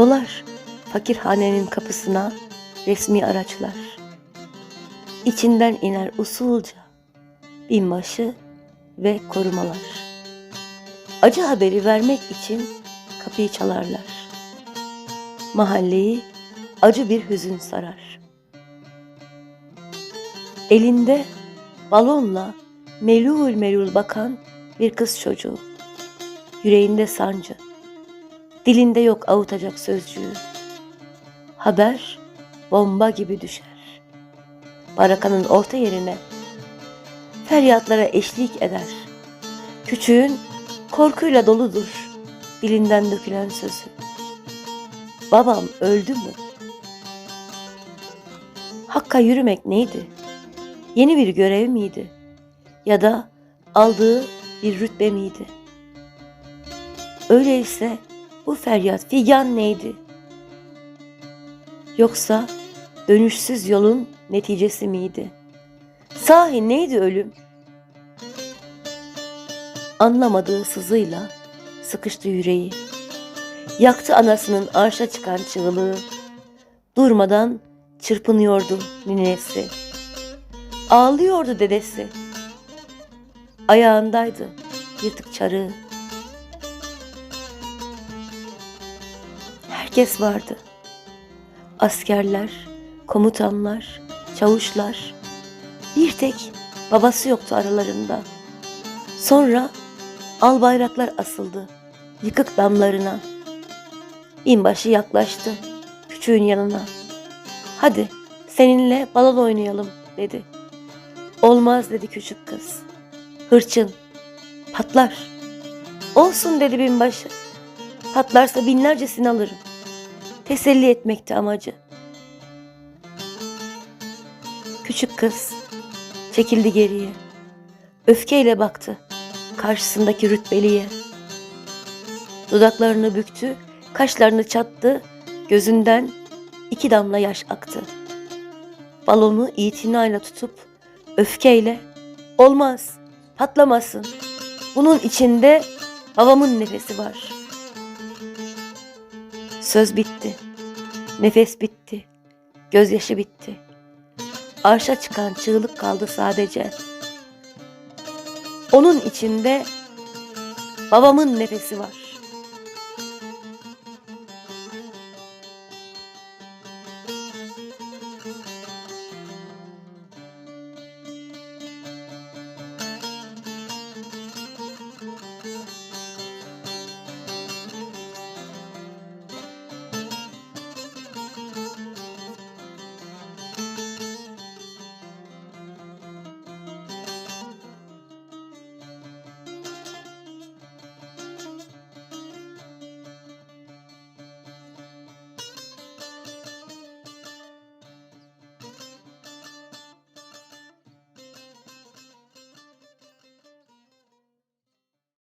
Dolar fakirhanenin kapısına resmi araçlar. İçinden iner usulca binbaşı ve korumalar. Acı haberi vermek için kapıyı çalarlar. Mahalleyi acı bir hüzün sarar. Elinde balonla melul melul bakan bir kız çocuğu. Yüreğinde sancı. Dilinde yok avutacak sözcüğü. Haber bomba gibi düşer. Barakanın orta yerine feryatlara eşlik eder. Küçüğün korkuyla doludur dilinden dökülen sözü. Babam öldü mü? Hakka yürümek neydi? Yeni bir görev miydi? Ya da aldığı bir rütbe miydi? Öyleyse bu feryat figan neydi? Yoksa dönüşsüz yolun neticesi miydi? Sahi neydi ölüm? Anlamadığı sızıyla sıkıştı yüreği. Yaktı anasının arşa çıkan çığlığı. Durmadan çırpınıyordu ninesi. Ağlıyordu dedesi. Ayağındaydı yırtık çarığı. Herkes vardı. Askerler, komutanlar, çavuşlar. Bir tek babası yoktu aralarında. Sonra al bayraklar asıldı yıkık damlarına. Binbaşı yaklaştı küçüğün yanına. Hadi seninle balon oynayalım dedi. Olmaz dedi küçük kız. Hırçın patlar. Olsun dedi binbaşı. Patlarsa binlercesini alırım. Teselli etmekti amacı. Küçük kız çekildi geriye. Öfkeyle baktı karşısındaki rütbeliye. Dudaklarını büktü, kaşlarını çattı, gözünden iki damla yaş aktı. Balonu itinayla tutup öfkeyle olmaz, patlamasın. Bunun içinde babamın nefesi var. Söz bitti. Nefes bitti. Gözyaşı bitti. Arşa çıkan çığlık kaldı sadece. Onun içinde babamın nefesi var.